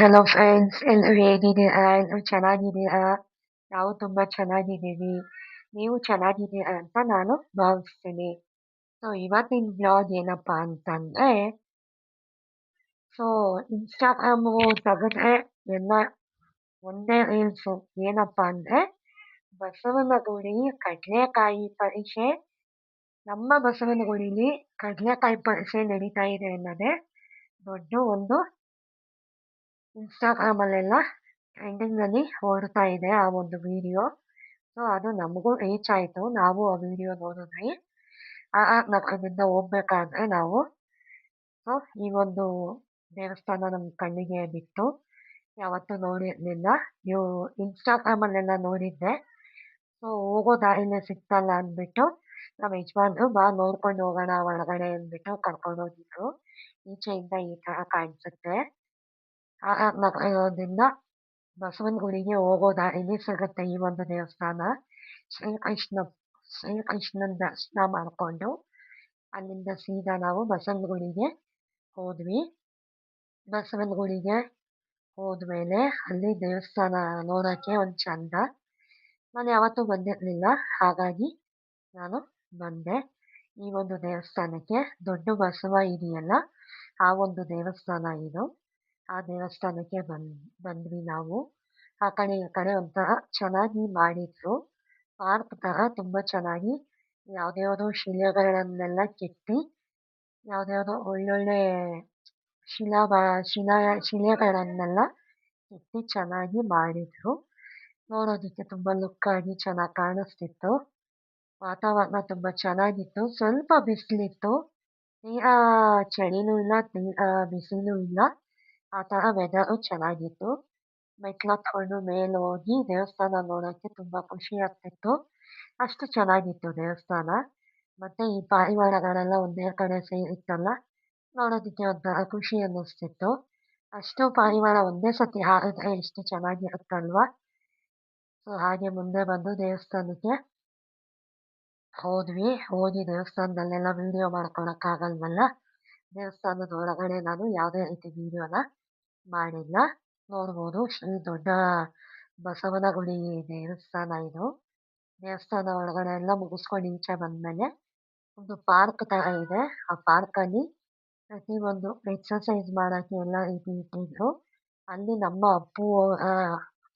Hello friends ಎಲ್ಲರೂ ಹೇಗಿದ್ದೀರಾ ಎಲ್ಲರೂ ಚೆನ್ನಾಗಿದ್ದೀರಾ ನಾವು ತುಂಬ ಚೆನ್ನಾಗಿದ್ದೀವಿ ನೀವು ಚೆನ್ನಾಗಿದ್ದೀರಾ ಅಂತ ನಾನು ಭಾವಿಸ್ತೀನಿ ಸೊ ಇವತ್ತಿನ ಬ್ಲಾಗ್ ಏನಪ್ಪ ಅಂತಂದರೆ ಸೊ ಇನ್ಸ್ಟಾಗ್ರಾಮು ತೆಗೆದ್ರೆ ಎಲ್ಲ ಒಂದೇ ರೀಲ್ಸು ಏನಪ್ಪ ಅಂದರೆ ಬಸವನಗುಡಿ ಕಡಲೆಕಾಯಿ ಪರೀಕ್ಷೆ ನಮ್ಮ ಬಸವನಗುಡಿಲಿ ಕಡಲೆಕಾಯಿ ಪರೀಕ್ಷೆ ನಡೀತಾ ಇದೆ ಅನ್ನೋದೇ ದೊಡ್ಡ ಒಂದು ಇನ್ಸ್ಟಾಗ್ರಾಮಲ್ಲೆಲ್ಲ ಟ್ರೆಂಡಿಂಗಲ್ಲಿ ಓಡ್ತಾ ಇದೆ ಆ ಒಂದು ವಿಡಿಯೋ. ಸೊ ಅದು ನಮಗೂ ರೀಚ್ ಆಯಿತು. ನಾವು ಆ ವಿಡಿಯೋ ನೋಡಿದ್ವಿ ಆ ನಗರದಿಂದ ಹೋಗ್ಬೇಕಾದ್ರೆ ನಾವು, ಸೊ, ಈ ಒಂದು ದೇವಸ್ಥಾನ ನಮ್ಮ ಕಣ್ಣಿಗೆ ಬಿತ್ತು. ಯಾವತ್ತೂ ನೋಡಿರಲಿಲ್ಲ. ನೀವು ಇನ್ಸ್ಟಾಗ್ರಾಮಲ್ಲೆಲ್ಲ ನೋಡಿದ್ದೆ ಸೊ, ಹೋಗೋ ದಾರಿನೇ ಸಿಗ್ತಲ್ಲ ಅಂದ್ಬಿಟ್ಟು, ನಮ್ಮ ಯಜಮಾನ್ರು ಬಾ ನೋಡ್ಕೊಂಡು ಹೋಗೋಣ ಒಳಗಡೆ ಅಂದ್ಬಿಟ್ಟು ಕರ್ಕೊಂಡು ಹೋಗಿದ್ರು. ಈಚೆಯಿಂದ ಈ ಥರ ಕಾಣಿಸುತ್ತೆ. ನಗರದಿಂದ ಬಸವನಗುಡಿಗೆ ಹೋಗೋ ದಾರಿಲಿ ಸಿಗುತ್ತೆ ಈ ಒಂದು ದೇವಸ್ಥಾನ ಶ್ರೀಕೃಷ್ಣ ಶ್ರೀಕೃಷ್ಣನ ದರ್ಶನ ಮಾಡಿಕೊಂಡು ಅಲ್ಲಿಂದ ಸೀದಾ ನಾವು ಬಸವನಗುಡಿಗೆ ಹೋದ್ವಿ ಬಸವನಗುಡಿಗೆ ಹೋದ್ಮೇಲೆ ಅಲ್ಲಿ ದೇವಸ್ಥಾನ ನೋಡೋಕ್ಕೆ ಒಂದು ಚಂದ ನಾನು ಯಾವತ್ತೂ ಬಂದಿರಲಿಲ್ಲ ಹಾಗಾಗಿ ನಾನು ಬಂದೆ ಈ ಒಂದು ದೇವಸ್ಥಾನಕ್ಕೆ ದೊಡ್ಡ ಬಸವ ಇದೆಯಲ್ಲ ಆ ಒಂದು ದೇವಸ್ಥಾನ ಇದು ಆ ದೇವಸ್ಥಾನಕ್ಕೆ ಬಂದ್, ಬಂದ್ವಿ ನಾವು. ಆ ಕಡೆ ಈ ಕಡೆ ಒಂಥರ ಚೆನ್ನಾಗಿ ಮಾಡಿದ್ರು. ಪಾರ್ಕ್ ತರ ತುಂಬ ಚೆನ್ನಾಗಿ ಯಾವ್ದ್ಯಾವ್ದೋ ಶಿಲೆಗಳನ್ನೆಲ್ಲ ಕೆತ್ತಿ ಯಾವ್ದ್ಯಾವ್ದೋ ಒಳ್ಳೊಳ್ಳೆ ಶಿಲಾ ಶಿಲಾ, ಶಿಲೆಗಳನ್ನೆಲ್ಲ ಕೆತ್ತಿ ಚೆನ್ನಾಗಿ ಮಾಡಿದ್ರು. ನೋಡೋದಕ್ಕೆ ತುಂಬ ಲುಕ್ಕಾಗಿ ಚೆನ್ನಾಗಿ ಕಾಣಿಸ್ತಿತ್ತು. ವಾತಾವರಣ ತುಂಬ ಚೆನ್ನಾಗಿತ್ತು. ಸ್ವಲ್ಪ ಬಿಸಿಲಿತ್ತು. ತೀರಾ ಚಳಿನೂ ಇಲ್ಲ ತೀರಾ ಬಿಸಿಲೂ ಇಲ್ಲ. ಆ ಥರ ವೆದರು ಚೆನ್ನಾಗಿತ್ತು ಮೆಟ್ಲು ಹತ್ಕೊಂಡು ಮೇಲೆ ಹೋಗಿ ದೇವಸ್ಥಾನ ನೋಡೋಕ್ಕೆ ತುಂಬ ಖುಷಿ ಆಗ್ತಿತ್ತು ಅಷ್ಟು ಚೆನ್ನಾಗಿತ್ತು ದೇವಸ್ಥಾನ ಮತ್ತು ಈ ಪಾರಿವಾರಗಳೆಲ್ಲ ಒಂದೇ ಕಡೆ ಸೇರಿತ್ತಲ್ಲ ನೋಡೋದಕ್ಕೆ ಒಂಥರ ಖುಷಿ ಅನ್ನಿಸ್ತಿತ್ತು ಅಷ್ಟು ಪಾರಿವಾರ ಒಂದೇ ಸತಿ ಹಾರಿದ್ರೆ ಎಷ್ಟು ಚೆನ್ನಾಗಿರುತ್ತಲ್ವ ಸೊ ಹಾಗೆ ಮುಂದೆ ಬಂದು ದೇವಸ್ಥಾನಕ್ಕೆ ಹೋದ್ವಿ ಹೋಗಿ ದೇವಸ್ಥಾನದಲ್ಲೆಲ್ಲ ವೀಡಿಯೋ ಮಾಡ್ಕೊಳಕ್ಕಾಗಲ್ವಲ್ಲ ದೇವಸ್ಥಾನದ ಒಳಗಡೆ ನಾನು ಯಾವುದೇ ರೀತಿ ವೀಡಿಯೋನ ಮಾಡಿಲ್ಲ. ನೋಡ್ಬೋದು, ಶ್ರೀ ದೊಡ್ಡ ಬಸವನಗುಡಿ ದೇವಸ್ಥಾನ ಇದು. ದೇವಸ್ಥಾನ ಒಳಗಡೆ ಎಲ್ಲ ಮುಗಿಸ್ಕೊಂಡು ಈಚೆ ಬಂದಮೇಲೆ ಒಂದು ಪಾರ್ಕ್ ತರ ಇದೆ. ಆ ಪಾರ್ಕ್ ಅಲ್ಲಿ ಪ್ರತಿ ಒಂದು ಎಕ್ಸರ್ಸೈಸ್ ಮಾಡೋಕ್ಕೆ ಎಲ್ಲ ರೀತಿ ಇಟ್ಟಿದ್ರು. ಅಲ್ಲಿ ನಮ್ಮ ಅಪ್ಪು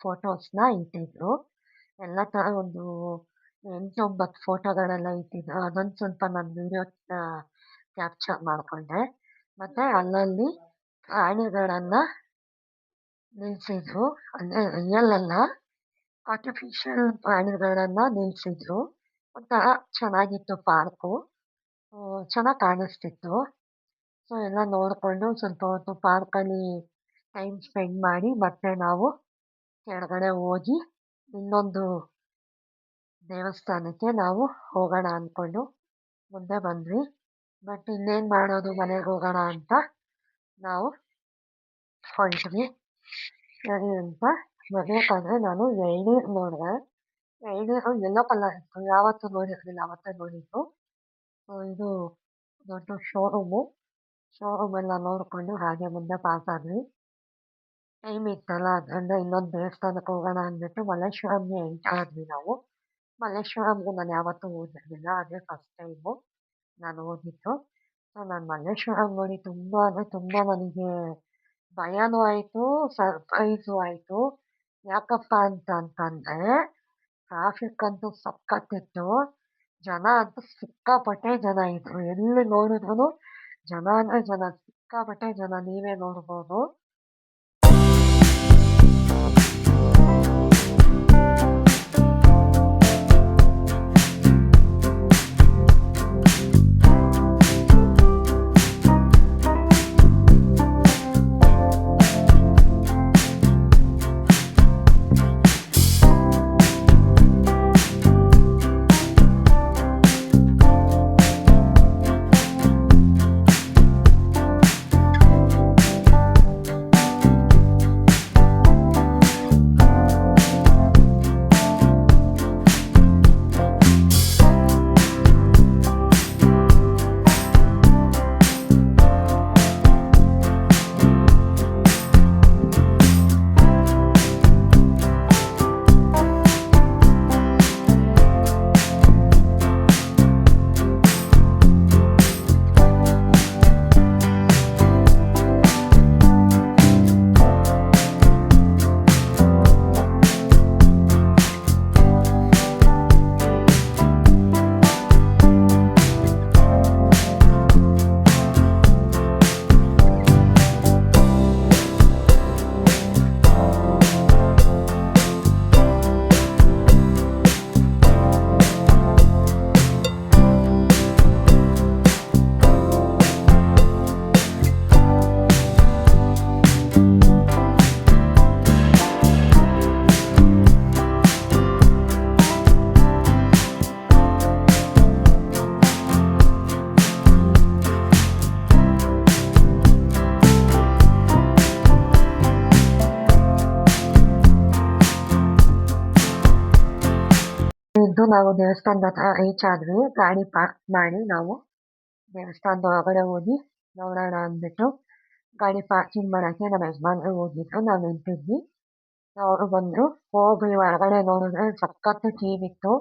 ಫೋಟೋಸ್ನ ಇಟ್ಟಿದ್ರು. ಎಲ್ಲ ತರ ಒಂದು ಎಂಟೊಂಬತ್ತು ಫೋಟೋಗಳೆಲ್ಲ ಇಟ್ಟಿದ್ರು. ಅದೊಂದು ಸ್ವಲ್ಪ ನಾನು ವಿಡಿಯೋ ಕ್ಯಾಪ್ಚರ್ ಮಾಡಿಕೊಂಡೆ. ಮತ್ತೆ ಅಲ್ಲಲ್ಲಿ ಪ್ರಾಣಿಗಳನ್ನು ನಿಲ್ಲಿಸಿದ್ರು ಅಂದರೆ ರಿಯಲ್ ಅಲ್ಲ. ಆರ್ಟಿಫಿಷಿಯಲ್ ಪ್ರಾಣಿಗಳನ್ನು ನಿಲ್ಲಿಸಿದ್ರು ಒಂಥರ ಚೆನ್ನಾಗಿತ್ತು ಪಾರ್ಕು ಚೆನ್ನಾಗಿ ಕಾಣಿಸ್ತಿತ್ತು. ಸೊ ಎಲ್ಲ ನೋಡಿಕೊಂಡು ಸ್ವಲ್ಪ ಹೊತ್ತು ಪಾರ್ಕಲ್ಲಿ ಟೈಮ್ ಸ್ಪೆಂಡ್ ಮಾಡಿ ಮತ್ತೆ ನಾವು ಕೆಳಗಡೆ ಹೋಗಿ ಇನ್ನೊಂದು ದೇವಸ್ಥಾನಕ್ಕೆ ನಾವು ಹೋಗೋಣ ಅಂದ್ಕೊಂಡು ಮುಂದೆ ಬಂದ್ವಿ. ಬಟ್ ಇನ್ನೇನು ಮಾಡೋದು ಮನೆಗೆ ಹೋಗೋಣ ಅಂತ ನಾವು ಹೊರಟ್ವಿ ಸರಿ ಅಂತ ಬರ್ಬೇಕಾದ್ರೆ ನಾನು ಎಳ್ನೀರು ನೋಡಿದೆ ಎಳ್ನೀರು ಎಲ್ಲೋ ಕಲರ್ ಇತ್ತು ಯಾವತ್ತೂ ನೋಡಿರಲಿಲ್ಲ ಅವತ್ತೇ ನೋಡಿದ್ದು ಇದು ದೊಡ್ಡ ಶೋರೂಮು ಶೋರೂಮೆಲ್ಲ ನೋಡಿಕೊಂಡು ಹಾಗೆ ಮುಂದೆ ಪಾಸ್ ಆದ್ವಿ ಟೈಮ್ ಇತ್ತಲ್ಲ ಅದರಿಂದ ಇನ್ನೊಂದು ದೇವಸ್ಥಾನಕ್ಕೆ ಹೋಗೋಣ ಅಂದ್ಬಿಟ್ಟು ಮಲ್ಲೇಶ್ವರಂಗೆ ಎಂಟರ್ ಆದ್ವಿ ನಾವು ಮಲ್ಲೇಶ್ವರಂಗೂ ನಾನು ಯಾವತ್ತೂ ಹೋಗಿರಲಿಲ್ಲ ಅದೇ ಫಸ್ಟ್ ಟೈಮು ನಾನು ಹೋಗಿದ್ದು ಸೊ ನಾನು ಮಲ್ಲೇಶ್ವರಂ ನೋಡಿ ತುಂಬ ಅಂದರೆ ತುಂಬ ನನಗೆ ಭಯನೂ ಆಯಿತು ಸರ್ಪ್ರೈಸು ಆಯಿತು ಯಾಕಪ್ಪ ಅಂತ ಅಂತಂದರೆ ಟ್ರಾಫಿಕ್ ಅಂತೂ ಸಖತ್ತಿತ್ತು ಜನ ಅಂತೂ ಸಿಕ್ಕಾಪಟ್ಟೆ ಜನ ಇದ್ದರು ಎಲ್ಲಿ ನೋಡಿದ್ರು ಜನ ಅಂದರೆ ಜನ ಸಿಕ್ಕಾಪಟ್ಟೆ ಜನ ನೀವೇ ನೋಡ್ಬೋದು. ನಾವು ದೇವಸ್ಥಾನದ ಹತ್ರ ರೀಚ್ ಆದ್ವಿ. ಗಾಡಿ ಪಾರ್ಕ್ ಮಾಡಿ ನಾವು. ದೇವಸ್ಥಾನದ ಒಳಗಡೆ ಹೋಗಿ ನೋಡೋಣ ಅಂದ್ಬಿಟ್ಟು ಗಾಡಿ ಪಾರ್ಕಿಂಗ್ ಮಾಡೋಕ್ಕೆ ನಮ್ಮ ಯಜಮಾನ್ರು ಹೋಗಿದ್ರು. ನಾವು ನಿಂತಿದ್ವಿ. ಅವರು ಬಂದರು. ಹೋಗಿ ಒಳಗಡೆ ನೋಡಿದ್ರೆ ಸಖತ್ತು ಕ್ಯೂ ಇತ್ತು.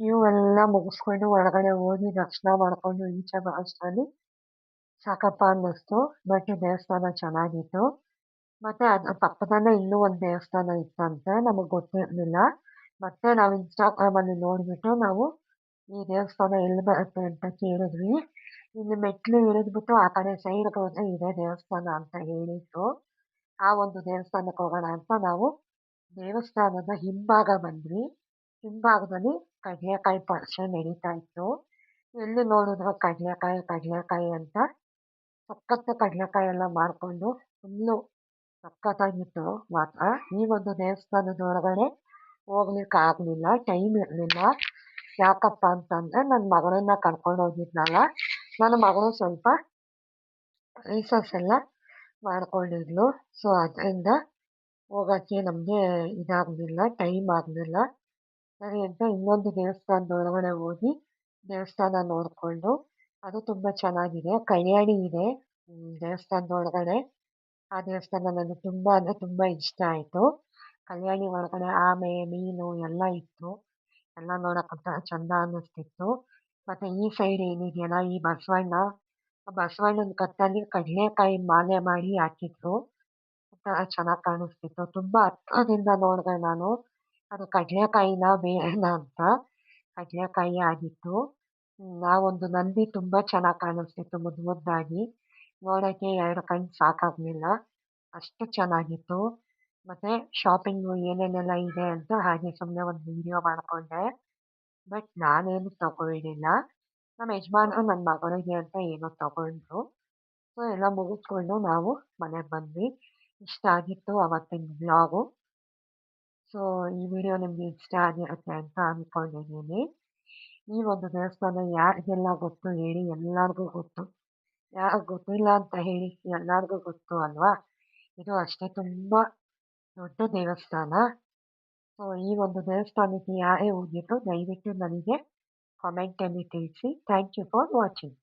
ಕ್ಯೂ ಎಲ್ಲ ಮುಗಿಸ್ಕೊಂಡು ಒಳಗಡೆ ಹೋಗಿ ದರ್ಶನ ಮಾಡಿಕೊಂಡು ಈಚೆ ಬರೋಷ್ಟರಲ್ಲಿ ಸಾಕಪ್ಪ ಅನ್ನಿಸ್ತು. ಬಟ್ ದೇವಸ್ಥಾನ ಚೆನ್ನಾಗಿತ್ತು. ಮತ್ತು ಅದ್ರ ಪಕ್ಕದಲ್ಲೇ ಇನ್ನೂ ಒಂದು ದೇವಸ್ಥಾನ ಇತ್ತಂತೆ. ನಮಗೆ ಗೊತ್ತಿರಲಿಲ್ಲ. ಮತ್ತೆ ನಾವು ಇನ್ಸ್ಟಾಗ್ರಾಮಲ್ಲಿ ನೋಡಿಬಿಟ್ಟು ನಾವು ಈ ದೇವಸ್ಥಾನ ಎಲ್ಲಿ ಬರುತ್ತೆ ಅಂತ ಕೇಳಿದ್ವಿ. ಇಲ್ಲಿ ಮೆಟ್ಲು ಇಳಿದ್ಬಿಟ್ಟು ಆ ಕಡೆ ಸೈಡ್ಗೆ ಹೋದ್ರೆ ಇದೆ ದೇವಸ್ಥಾನ ಅಂತ ಹೇಳಿದ್ರು. ಆ ಒಂದು ದೇವಸ್ಥಾನಕ್ಕೆ ಹೋಗೋಣ ಅಂತ ನಾವು ದೇವಸ್ಥಾನದ ಹಿಂಭಾಗ ಬಂದ್ವಿ. ಹಿಂಭಾಗದಲ್ಲಿ ಕಡಲೆಕಾಯಿ ಪರಿಷೆ ನಡೀತಾ ಇತ್ತು. ಎಲ್ಲಿ ನೋಡಿದ್ರು ಕಡಲೆಕಾಯಿ ಕಡಲೆಕಾಯಿ ಅಂತ ಸಖತ್ತು ಕಡಲೆಕಾಯಿ ಎಲ್ಲ ಮಾರ್ಕೊಂಡು ಫುಲ್ಲು ಸಖತ್ತಾಗಿತ್ತು ಮಾತ್ರ. ಈ ಒಂದು ದೇವಸ್ಥಾನದ ಒಳಗಡೆ ಹೋಗ್ಲಿಕ್ಕೆ ಆಗಲಿಲ್ಲ ಟೈಮ್ ಇರಲಿಲ್ಲ ಯಾಕಪ್ಪ ಅಂತಂದ್ರೆ ನನ್ನ ಮಗಳನ್ನ ಕರ್ಕೊಂಡು ಹೋಗಿದ್ನಲ್ಲ ನನ್ನ ಮಗಳು ಸ್ವಲ್ಪ ರಿಸರ್ಚ್ ಎಲ್ಲ ಮಾಡ್ಕೊಂಡಿದ್ಲು ಸೊ ಅದರಿಂದ ಹೋಗೋಕ್ಕೆ ನಮಗೆ ಇದಾಗಲಿಲ್ಲ ಟೈಮ್ ಆಗಲಿಲ್ಲ ಸರಿ ಅಂತ ಇನ್ನೊಂದು ದೇವಸ್ಥಾನದ ಒಳಗಡೆ ಹೋಗಿ ದೇವಸ್ಥಾನ ನೋಡಿಕೊಂಡು ಅದು ತುಂಬ ಚೆನ್ನಾಗಿದೆ ಕಲ್ಯಾಣಿ ಇದೆ ದೇವಸ್ಥಾನದ ಒಳಗಡೆ ಆ ದೇವಸ್ಥಾನ ನನಗೆ ತುಂಬ ಅಂದರೆ ತುಂಬ ಇಷ್ಟ ಆಯಿತು ಕಲ್ಯಾಣಿ ಒಳಗಡೆ ಆಮೆ ಮೀನು ಎಲ್ಲ ಇತ್ತು. ಎಲ್ಲ ನೋಡಕ್ ಚಂದ ಅನ್ನಿಸ್ತಿತ್ತು. ಮತ್ತೆ ಈ ಸೈಡ್ ಏನಿದೆಯಲ್ಲ, ಈ ಬಸವಣ್ಣ ಬಸವಣ್ಣನ ಕತ್ತಲ್ಲಿ ಕಡಲೆಕಾಯಿ ಮಾಲೆ ಮಾಡಿ ಹಾಕಿದ್ರು. ಒಂಥರ ಚೆನ್ನಾಗಿ ಕಾಣಿಸ್ತಿತ್ತು. ತುಂಬಾ ಹತ್ರದಿಂದ ನೋಡಿದೆ ನಾನು. ಅದು ಕಡಲೆಕಾಯಿನ ಬೇಡ ಅಂತ ಕಡಲೆಕಾಯಿ ಆಗಿತ್ತು. ನಾವೊಂದು ನಂದಿ ತುಂಬಾ ಚೆನ್ನಾಗಿ ಕಾಣಿಸ್ತಿತ್ತು ಮುದ್ದು ಮುದ್ದಾಗಿ. ನೋಡೋಕ್ಕೆ ಎರಡು ಕಣ್ಣು ಸಾಕಾಗಲಿಲ್ಲ. ಅಷ್ಟು ಚೆನ್ನಾಗಿತ್ತು. ಮತ್ತು ಶಾಪಿಂಗು ಏನೇನೆಲ್ಲ ಇದೆ ಅಂತ ಹಾಗೆ ಸುಮ್ಮನೆ ಒಂದು ವೀಡಿಯೋ ಮಾಡಿಕೊಂಡೆ. ಬಟ್ ನಾನೇನು ತಗೊಳ್ಳಿಲ್ಲ. ನಮ್ಮ ಯಜಮಾನ್ರು ನನ್ನ ಮಗಳಿಗೆ ಅಂತ ಏನೋ ತಗೊಂಡ್ರು. ಸೊ ಎಲ್ಲ ಮುಗಿಸ್ಕೊಂಡು ನಾವು ಮನೆಗೆ ಬಂದ್ವಿ. ಇಷ್ಟ ಆಗಿತ್ತು ಅವತ್ತಿನ ಬ್ಲಾಗು ಸೊ ಈ ವಿಡಿಯೋ ನಿಮಗೆ ಇಷ್ಟ ಆಗಿರುತ್ತೆ ಅಂತ ಅಂದ್ಕೊಂಡಿದ್ದೀನಿ ಈ ಒಂದು ದೇವಸ್ಥಾನ ಯಾರಿಗೆಲ್ಲ ಗೊತ್ತು ಹೇಳಿ ಎಲ್ಲರಿಗೂ ಗೊತ್ತು. ಯಾರಿಗೆ ಗೊತ್ತಿಲ್ಲ ಅಂತ ಹೇಳಿ ಎಲ್ಲರಿಗೂ ಗೊತ್ತು ಅಲ್ವಾ? ಇದು ಅಷ್ಟೇ ತುಂಬ ದೊಡ್ಡ ದೇವಸ್ಥಾನ ಸೊ ಈ ಒಂದು ದೇವಸ್ಥಾನಕ್ಕೆ ಯಾರೇ ಹೋಗಿದ್ರು ದಯವಿಟ್ಟು ನನಗೆ ಕಾಮೆಂಟಲ್ಲಿ ತಿಳಿಸಿ ಥ್ಯಾಂಕ್ ಯು ಫಾರ್ ವಾಚಿಂಗ್